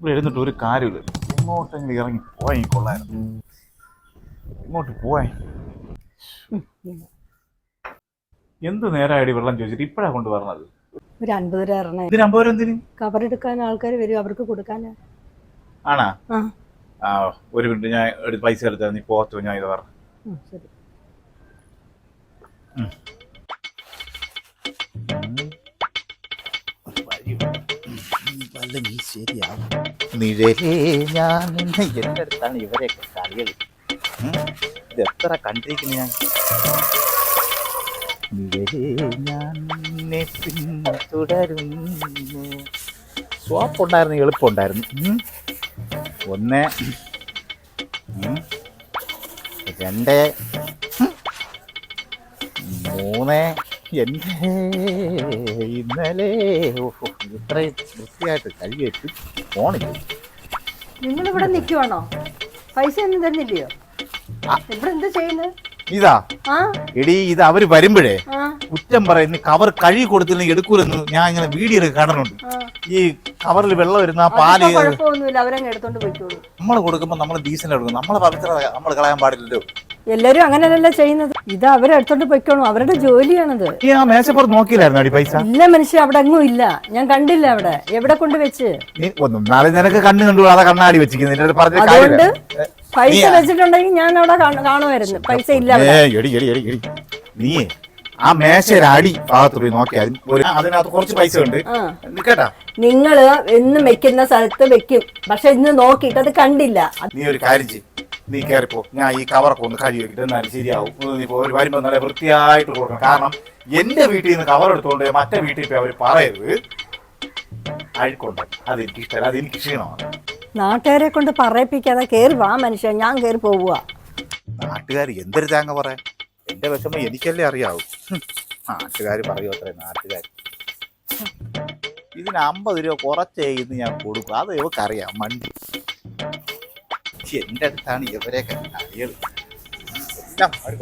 ഇവിടെ ഒരു കാര്യമില്ല ഇങ്ങോട്ടെങ്കിലും ഇറങ്ങി പോയി കൊള്ളായിരുന്നു. ഇങ്ങോട്ട് പോയി? എന്ത് നേരമായിട്ട് വെള്ളം ചോദിച്ചിട്ട് ഇപ്പഴാ കൊണ്ട് പറഞ്ഞത് ഒരു അൻപത് രൂപ ഇറങ്ങണേ ഇതിന് അമ്പത് രൂപ എന്തിന്? കവറെടുക്കാൻ ആൾക്കാർ വരും അവർക്ക് കൊടുക്കാനാ ആണാ? ആ. ആ ഒരു മിനിറ്റ് ഞാൻ എടുത്ത് പൈസ എടുത്താൽ നീ പോകത്തു ഞാൻ ഇത് പറഞ്ഞു. ഉം, ശരിയാവും നിഴലേ ഞാൻ എന്നെ എന്റെ അടുത്താണ് ഇവരെയൊക്കെ കളികൾ ഇത് എത്ര കണ്ടിരിക്കുന്നു ഞാൻ? നിഴലേ ഞാൻ നിന്നെ പിന്തുടരുന്നു സ്വാപ്പുണ്ടായിരുന്നു എളുപ്പമുണ്ടായിരുന്നു. ഒന്ന്. രണ്ട്. മൂന്ന്. എന്റെ ഇന്നലെ ഇത്രയും വൃത്തിയായിട്ട് കഴുകിയിട്ട് ഫോണില്ല നിങ്ങൾ ഇവിടെ നിൽക്കുവാണോ പൈസ ഒന്നും തരുന്നില്ലയോ. ഇവിടെ എന്താ ചെയ്യുന്നത് ഇതാ. എടി ഇത് അവർ വരുമ്പോഴേ കുറ്റം പറയുന്ന കവർ കഴുകി കൊടുത്തില്ലെങ്കിൽ എടുക്കൂലെന്ന് ഞാൻ ഇങ്ങനെ വീഡിയോ കാണുന്നുണ്ട്. ഈ കവറിൽ വെള്ളം വരുന്ന പാൽ നമ്മൾ കൊടുക്കുമ്പോ നമ്മൾ ഡീസന്റ് എടുക്കും നമ്മളെ പവിത്ര നമ്മൾ കളയാൻ പാടില്ലല്ലോ. എല്ലാരും അങ്ങനെയല്ല ചെയ്യുന്നത്. ഇത് അവരെടുത്തോണ്ട് പൊയ്ക്കോളും അവരുടെ ജോലിയാണത്. ഈ ആ മേശപ്പുറത്ത് നോക്കിയില്ലായിരുന്നു അടി പൈസ? ഇല്ല മനുഷ്യ അവിടെ അങ്ങും ഇല്ല. ഞാൻ കണ്ടില്ല അവിടെ. എവിടെ കൊണ്ട് വെച്ച്? നീ ഒന്നും നാളെ നിനക്ക് കണ്ണു കണ്ടു അതാ കണ്ണാടി വെച്ചിരിക്കുന്നത് നിന്റെ അടുത്ത് പറഞ്ഞ അതുകൊണ്ട് കാര്യമില്ല. പൈസ വെച്ചിട്ടുണ്ടെങ്കിൽ ഞാൻ അവിടെ കാണ- കാണുമായിരുന്നു. പൈസ ഇല്ല അവിടെ. ഏയ് എടി എടി എടി എടി. നീ ആ മേശയുടെ അടി ഭാഗത്ത് പോയി നോക്കിയാൽ ഒരു അതിനകത്ത് കുറച്ച് പൈസ ഉണ്ട്. ആ. കേട്ടാ നിങ്ങൾ എന്നും വെക്കുന്ന സ്ഥലത്ത് വെക്കും. പക്ഷെ ഇന്ന് നോക്കിയിട്ട് അത് കണ്ടില്ല. നീ ഒരു കാര്യം ചെയ്യ്. നീ കയറിപ്പോ ഞാൻ ഈ കവറൊക്കെ ഒന്ന് കഴുകി വെക്കിട്ട്. എന്നാലും ശരിയാവും. നീ ഒരു വരുമ്പോ നല്ല വൃത്തിയായിട്ട് കൊടുക്കണം. കാരണം എന്റെ വീട്ടിൽ നിന്ന് കവർ എടുത്തുകൊണ്ട് മറ്റേ വീട്ടിൽ പോയി അവർ പറയരുത്. അഴുക്കുണ്ട്? അത് എനിക്ക് ഇഷ്ടമല്ല അത് എനിക്ക് ക്ഷീണമാണ്. നാട്ടുകാരെ കൊണ്ട് പറയിപ്പിക്കാതെ കേറി വാ മനുഷ്യ. ഞാൻ കേറി പോവുക. നാട്ടുകാർ എന്തൊരു താങ്ക പറയാൻ എന്റെ വിഷമം എനിക്കല്ലേ അറിയാവൂ. നാട്ടുകാർ പറയൂ അത്രേ നാട്ടുകാർ ഇതിന് അമ്പത് രൂപ കുറച്ചേ ഇന്ന് ഞാൻ കൊടുക്കും. അത് ഇവക്കറിയാം. മണ്ടി. എന്റെ അടുത്താണ് ഇവരെയൊക്കെ കളികൾ എല്ലാം അവർ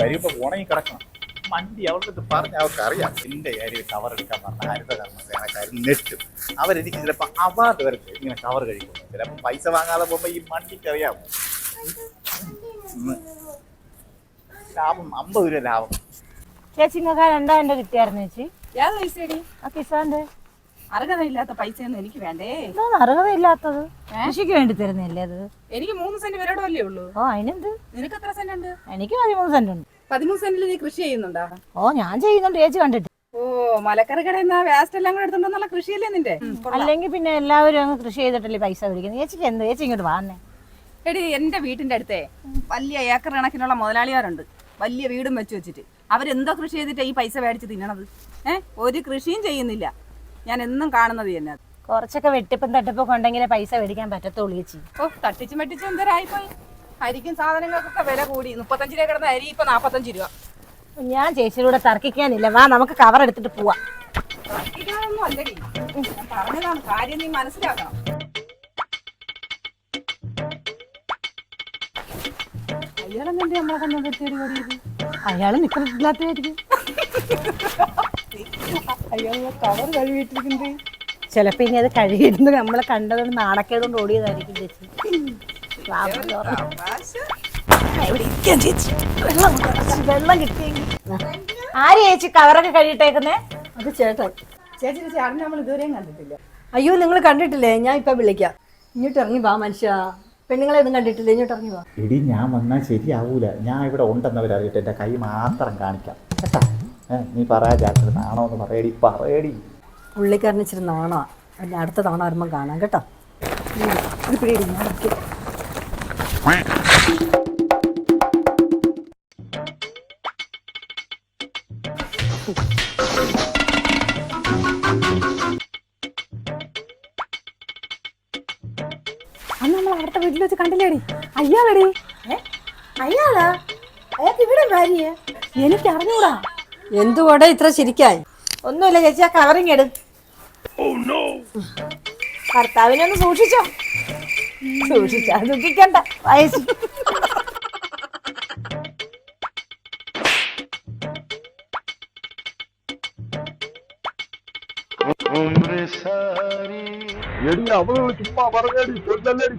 ഉണങ്ങി കിടക്കണം. മണ്ടി അവൾക്ക് പറഞ്ഞ അവർക്ക് അറിയാം. എന്റെ കാര്യം കവർ എടുക്കാൻ പറഞ്ഞ ഹരിത കർമ്മസേനക്കാർ നെറ്റും അവരെനിക്ക് ചിലപ്പോ അവാർഡ് വരെ തരും. ഇങ്ങനെ കവർ കഴിക്കും. ചിലപ്പോ പൈസ വാങ്ങാതെ പോകുമ്പോ ഈ മണ്ടിക്ക് അറിയാമോ. ലാഭം അമ്പത് രൂപ ലാഭം. ചേച്ചി നിങ്ങൾക്ക് രണ്ടായിരം രൂപ കിട്ടിയായിരുന്നു ചേച്ചി? ഞാൻ പൈസടി ആ കിസാന്റെ. അർഹതയില്ലാത്ത പൈസയൊന്നും എനിക്ക് വേണ്ടേ? എന്താണ് അർഹതയില്ലാത്തത്? കൃഷിക്ക് വേണ്ടി തരുന്നില്ലേ അത്? എനിക്ക് മൂന്ന് സെന്റ് വിരടല്ലേ ഉള്ളൂ. ഓ അതിനെന്ത്? നിനക്ക് എത്ര സെന്റ് ഉണ്ട് എനിക്ക് പതിമൂന്ന് സെന്റ് ഉണ്ട് പതിമൂന്ന് സെന്റിൽ നീ കൃഷി ചെയ്യുന്നുണ്ടോ? ഓ ഞാൻ ചെയ്യുന്നുണ്ട് ചേച്ചി കണ്ടിട്ട്. ഓ മലക്കറി കടയിൽ നിന്ന് വേസ്റ്റ് എല്ലാം കൂടെ എടുത്തോണ്ടെന്നുള്ള കൃഷിയല്ലേ നിന്റെ? അല്ലെങ്കിൽ പിന്നെ എല്ലാവരും അങ്ങ് കൃഷി ചെയ്തിട്ടല്ലേ പൈസ പിടിക്കുന്നത്. ചേച്ചിക്ക് എന്ത്? ചേച്ചി ഇങ്ങോട്ട് വാന്നേ എടി എന്റെ വീട്ടിന്റെ അടുത്തേ വലിയ ഏക്കർ കണക്കിനുള്ള മുതലാളിമാരുണ്ട്. വലിയ വീടും വെച്ച് വെച്ചിട്ട്. അവരെന്തോ കൃഷി ചെയ്തിട്ടാ ഈ പൈസ മേടിച്ച് തിന്നണത്? ഏഹ് ഒരു കൃഷിയും ചെയ്യുന്നില്ല. ഞാൻ എന്നും കാണുന്നത് തന്നെ. കുറച്ചൊക്കെ വെട്ടിപ്പും തട്ടിപ്പൊക്കെ ഉണ്ടെങ്കിലേ പൈസ മേടിക്കാൻ പറ്റത്തുള്ളൂ ചേച്ചി. ഓ തട്ടിച്ചും വെട്ടിച്ചും എന്തരായിപ്പോയി? അരിക്കും സാധനങ്ങൾക്കൊക്കെ വില കൂടി. മുപ്പത്തഞ്ച് രൂപ കിടന്ന അരി ഇപ്പൊ നാപ്പത്തഞ്ച് രൂപ. ഞാൻ ചേച്ചിയുടെ തർക്കിക്കാനില്ല. വാ നമുക്ക് കവർ എടുത്തിട്ട് പോവാം. ഇതൊന്നും അല്ലടി. ഞാൻ പറഞ്ഞതാണ്. കാര്യം നീ മനസ്സിലാക്കണം. അയാളെന്നെ നമ്മളെ അയാൾ ഓടിയത് അയാൾ അയാളെ കവർ കഴുകിയിട്ടിരിക്കുന്നത് ചിലപ്പോ ഇനി അത് കഴുകിയിരുന്ന് നമ്മളെ കണ്ടതുകൊണ്ട് നാണക്കേടുകൊണ്ട് ഓടിയതായിരിക്കും ചേച്ചി. വെള്ളം കിട്ടിയെങ്കിൽ ആര് ചേച്ചി കവറൊക്കെ കഴുകിട്ടേക്കുന്നേ അത് ചേട്ടൻ. ചേച്ചി ചേട്ടൻ നമ്മൾ ഇതുവരെയും കണ്ടിട്ടില്ല. അയ്യോ നിങ്ങൾ കണ്ടിട്ടില്ലേ? ഞാൻ ഇപ്പൊ വിളിക്കാം. ഇങ്ങോട്ട് ഇറങ്ങി വാ മനുഷ്യ. പെണ്ണുങ്ങളെ ഒന്നും കണ്ടിട്ടില്ല? ഇങ്ങോട്ട് ഇറങ്ങി വാ. എടി ഞാൻ വന്നാൽ ശരിയാവൂല. ഞാൻ ഇവിടെ ഉണ്ടെന്നവരറിയിട്ട് എന്റെ കൈ മാത്രം കാണിക്കാം. കേട്ടാ? നീ പറയാ ജാഗ്രത. നാണോ എന്ന് പറയടി പറയടി. പുള്ളിക്കാരന് ഇച്ചിരി നാണോ അല്ല അടുത്ത തവണ വരുമ്പോൾ കാണാം കേട്ടോ. ഞാൻ ഇരിക്കാം. അന്ന് നമ്മൾ അടുത്ത വീട്ടിൽ വെച്ച് കണ്ടില്ലേടി? അയ്യാളടി. അയ്യാളാ? അയാൾക്ക് ഇവിടെ ഭാര്യ എനിക്ക് അറിഞ്ഞൂടാ എന്തുകൊണ്ട് ഇത്ര ചിരിക്കായി ഒന്നുമില്ല ചേച്ചി ആ കവറിങ് എടു ഭർത്താവിനൊന്ന് സൂക്ഷിച്ചോ സൂക്ഷിച്ചാ ദുഃഖിക്കണ്ട വയസ്സ് എടി അവളോട് ചുമ്മാ പറഞ്ഞടി കൊല്ലല്ലടി